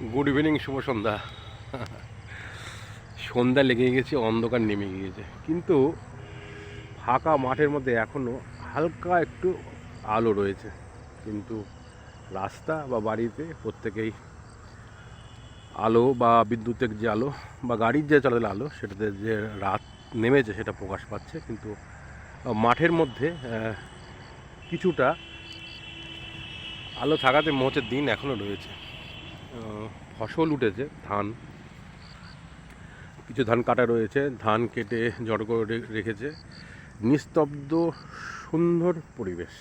Good evening শুভ সন্ধ্যা। সন্ধ্যা লেগে গেছে, অন্ধকার নেমে গিয়েছে। কিন্তু ফাঁকা মাঠের মধ্যে এখনও হালকা একটু আলো রয়েছে। কিন্তু রাস্তা বা বাড়িতে প্রত্যেকেই আলো বা বিদ্যুতের যে আলো বা গাড়ির যে চলাচল আলো, সেটাতে যে রাত নেমেছে সেটা প্রকাশ পাচ্ছে। কিন্তু মাঠের মধ্যে কিছুটা আলো থাকাতে মোচের দিন এখনও রয়েছে। ফসল উঠেছে, ধান। কিছু ধান কাটা রয়েছে, ধান কেটে জড় করে রেখেছে। নিস্তব্ধ, সুন্দর পরিবেশ।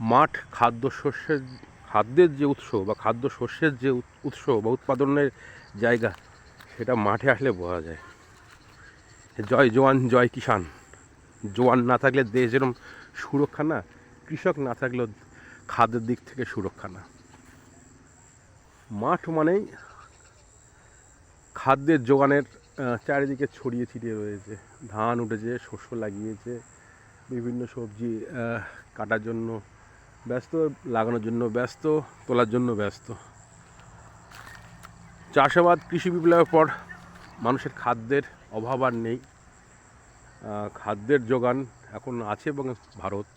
মাঠ, খাদ্য শস্যের, খাদ্যের যে উৎস বা খাদ্য শস্যের যে উৎস বা উৎপাদনের জায়গা, সেটা মাঠে আসলে বোঝা যায়। জয় জোয়ান, জয় কিষান জোয়ান না থাকলে দেশ যেরকম সুরক্ষা না, কৃষক না থাকলেও খাদ্যের দিক থেকে সুরক্ষা না। মাঠ মানেই খাদ্যের যোগানের চারিদিকে ছড়িয়ে ছিটিয়ে রয়েছে। ধান উঠেছে, শস্য লাগিয়েছে, বিভিন্ন সবজি কাটার জন্য ব্যস্ত, লাগানোর জন্য ব্যস্ত, তোলার জন্য ব্যস্ত। চাষাবাদ, কৃষি বিপ্লবের পর মানুষের খাদ্যের অভাব আর নেই। খাদ্যের যোগান এখন আছে এবং ভারত।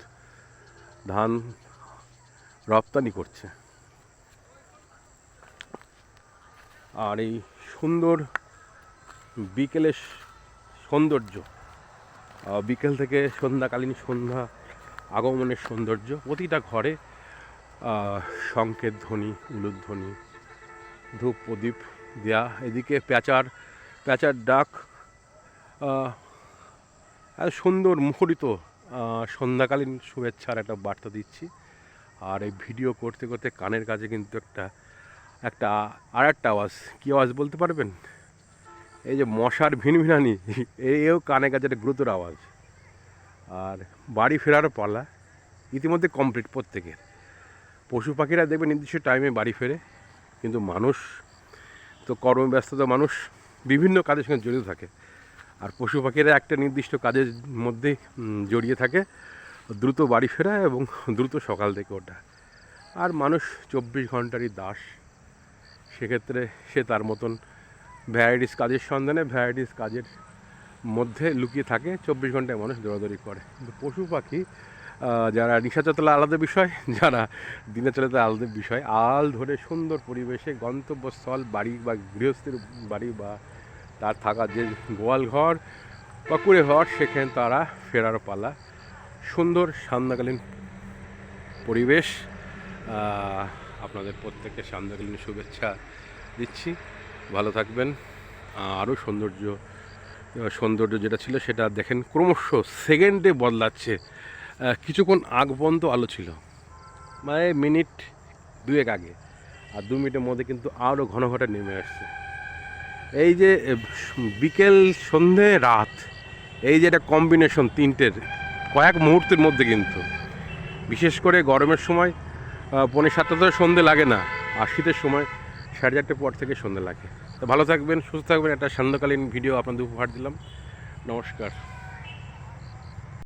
ধান রপ্তানি করছে। আর এই সুন্দর বিকেলের সৌন্দর্য বিকেল থেকে সন্ধ্যাকালীন সন্ধ্যা আগমনের সৌন্দর্য, প্রতিটা ঘরে শঙ্খের ধ্বনি উলুধ্বনি ধূপ প্রদীপ দেয়া, এদিকে প্যাচার প্যাচার ডাক সুন্দর মুখরিত সন্ধ্যাকালীন শুভেচ্ছার একটা বার্তা দিচ্ছি। আর এই ভিডিও করতে করতে কানের কাছে কিন্তু একটা একটা আর একটা আওয়াজ। কী আওয়াজ বলতে পারবেন? এই যে মশার ভিনভিনানি এও কানে কাছে একটা গুরুতর আওয়াজ। আর বাড়ি ফেরার পালা, ইতিমধ্যে কমপ্লিট প্রত্যেকের। পশু পাখিরা দেখবে নির্দিষ্ট টাইমে বাড়ি ফেরে, কিন্তু মানুষ তো কর্মব্যস্ততা মানুষ, বিভিন্ন কাজের সঙ্গে জড়িত থাকে। আর পশু পাখিরা একটা নির্দিষ্ট কাজের মধ্যে জড়িয়ে থাকে। দ্রুত বাড়ি ফেরা এবং দ্রুত সকাল থেকে ওঠা। আর মানুষ চব্বিশ ঘন্টারই দাস। সেক্ষেত্রে সে তার মতন ভ্যারাইটিস কাজের সন্ধানে ভ্যারাইটিস কাজের মধ্যে লুকিয়ে থাকে। চব্বিশ ঘন্টায় মানুষ দৌড়াদৌড়ি করে। কিন্তু পশু পাখি যারা নিশাচর তোলা আলাদা বিষয়, যারা দিনে চলে আলাদা বিষয়, আল ধরে সুন্দর পরিবেশে গন্তব্যস্থল, বাড়ি বা গৃহস্থের বাড়ি বা তার থাকা যে গোয়াল ঘর বা কুড়ে ঘর, সেখানে তারা ফেরার পালা। সুন্দর সান্ধ্যকালীন পরিবেশ আপনাদের প্রত্যেককে সান্ধ্যকালীন শুভেচ্ছা দিচ্ছি। ভালো থাকবেন। আরও সৌন্দর্য সৌন্দর্য যেটা ছিল সেটা দেখেন ক্রমশ সেকেন্ডে বদলাচ্ছে। কিছুক্ষণ আগ পর্যন্ত আলো ছিল। মানে মিনিট দুয়েক আগে। আর দু মিনিটের মধ্যে কিন্তু আরও ঘন ঘটা নেমে আসছে। এই যে বিকেল, সন্ধে, রাত, এই যে একটা কম্বিনেশন তিনটের, কয়েক মুহূর্তের মধ্যে কিন্তু। বিশেষ করে গরমের সময় আহ, পৌনে সাতটা তো সন্ধে লাগে না। আর শীতের সময় সাড়ে চারটের পর থেকে সন্ধে লাগে। তো ভালো থাকবেন সুস্থ থাকবেন। একটা সান্ধ্যকালীন ভিডিও আপনাদের উপহার দিলাম। নমস্কার।